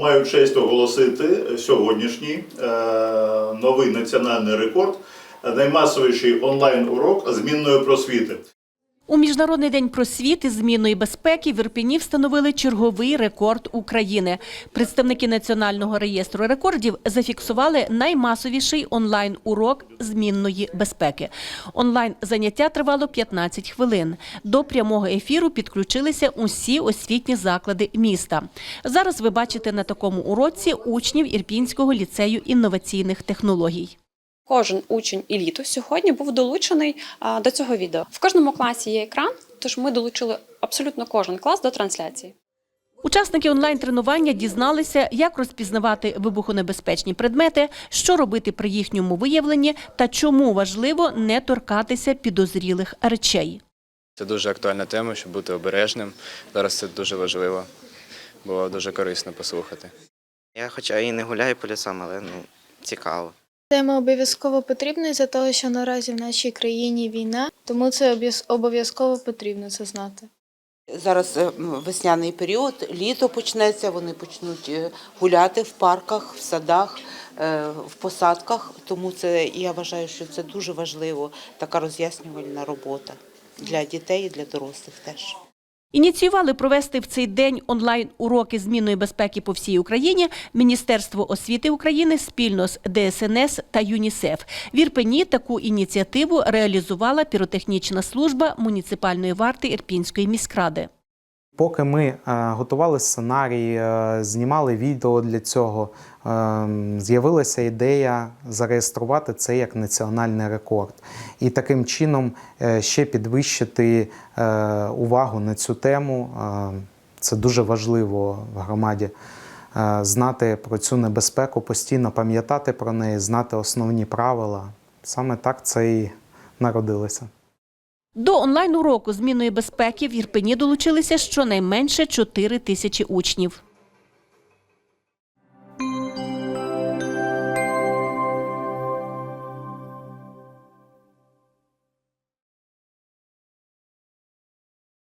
Маю честь оголосити сьогоднішній е, новий національний рекорд, наймасовіший онлайн-урок змінної просвіти. У Міжнародний день просвіти змінної безпеки в Ірпіні встановили черговий рекорд України. Представники Національного реєстру рекордів зафіксували наймасовіший онлайн-урок змінної безпеки. Онлайн-заняття тривало 15 хвилин. До прямого ефіру підключилися усі освітні заклади міста. Зараз ви бачите на такому уроці учнів Ірпінського ліцею інноваційних технологій. Кожен учень еліту сьогодні був долучений до цього відео. В кожному класі є екран, тож ми долучили абсолютно кожен клас до трансляції. Учасники онлайн-тренування дізналися, як розпізнавати вибухонебезпечні предмети, що робити при їхньому виявленні та чому важливо не торкатися підозрілих речей. Це дуже актуальна тема, щоб бути обережним. Зараз це дуже важливо. Було дуже корисно послухати. Я хоча і не гуляю по лісам, але ну, цікаво. Тема обов'язково потрібна із-за того, що наразі в нашій країні війна, тому це обов'яз- обов'язково потрібно це знати. Зараз е, весняний період, літо почнеться, вони почнуть е, гуляти в парках, в садах, е, в посадках. Тому це я вважаю, що це дуже важливо, така роз'яснювальна робота для дітей і для дорослих теж. Ініціювали провести в цей день онлайн-уроки змінної безпеки по всій Україні Міністерство освіти України спільно з ДСНС та ЮНІСЕФ. В Ірпені таку ініціативу реалізувала піротехнічна служба муніципальної варти Ірпінської міськради. Поки ми е, готували сценарій, е, знімали відео для цього, е, з'явилася ідея зареєструвати це як національний рекорд. І таким чином ще підвищити увагу на цю тему. Це дуже важливо в громаді. Знати про цю небезпеку, постійно пам'ятати про неї, знати основні правила. Саме так це і народилося. До онлайн-уроку змінної безпеки в Ірпені долучилися щонайменше 4 тисячі учнів.